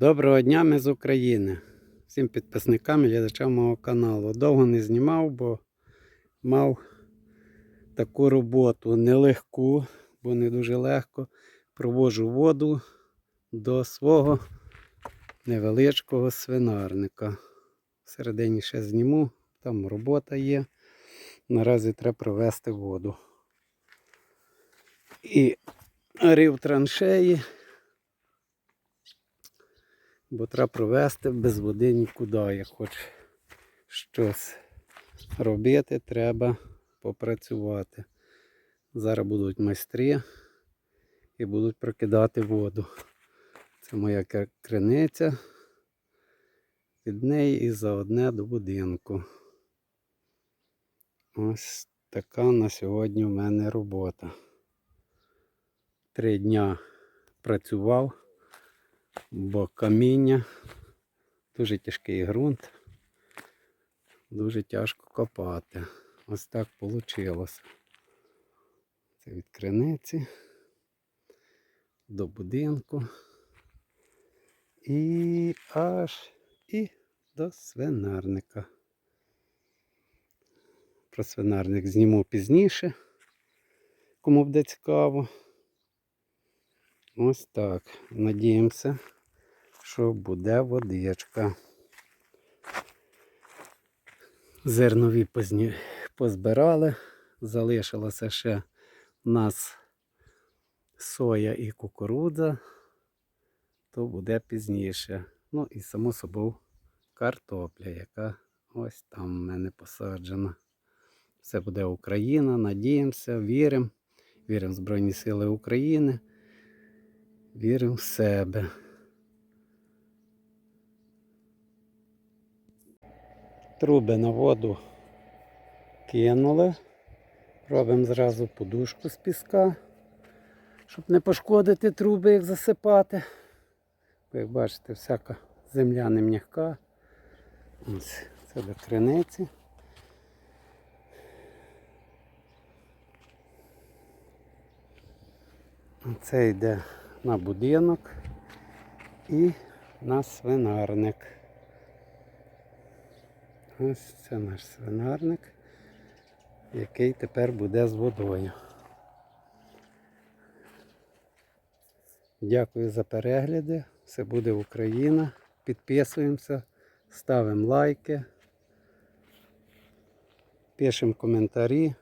Доброго дня, ми з України. Всім підписникам і глядачам мого каналу. Довго не знімав, бо мав таку роботу нелегку, бо не дуже легко. Провожу воду до свого невеличкого свинарника. Всередині ще зніму, там робота є. Наразі треба провести воду. І рив траншеї бо треба провести без води нікуди. Як хоч щось робити, треба попрацювати. Зараз будуть майстри і будуть прокидати воду. Це моя криниця. Від неї і за одне до будинку. Ось така на сьогодні в мене робота. Три дня працював бо каміння, дуже тяжкий ґрунт, дуже тяжко копати. Ось так вийшло. Це від криниці до будинку і аж і до свинарника. Про свинарник зніму пізніше, кому буде цікаво. Ось так. Надіємося, що буде водичка. Зернові позні... позбирали. Залишилося ще у нас соя і кукурудза, то буде пізніше. Ну і само собою картопля, яка ось там в мене посаджена. Все буде Україна, надіємося, віримо. Віримо в Збройні Сили України. Віримо в себе. Труби на воду кинули. Робимо зразу подушку з піска, щоб не пошкодити труби, як засипати. Як бачите, всяка земля не м'яка. Ось це до криниці. Це йде на будинок і на свинарник. Ось це наш свинарник, який тепер буде з водою. Дякую за перегляди. Все буде Україна. Підписуємося, ставимо лайки, пишемо коментарі.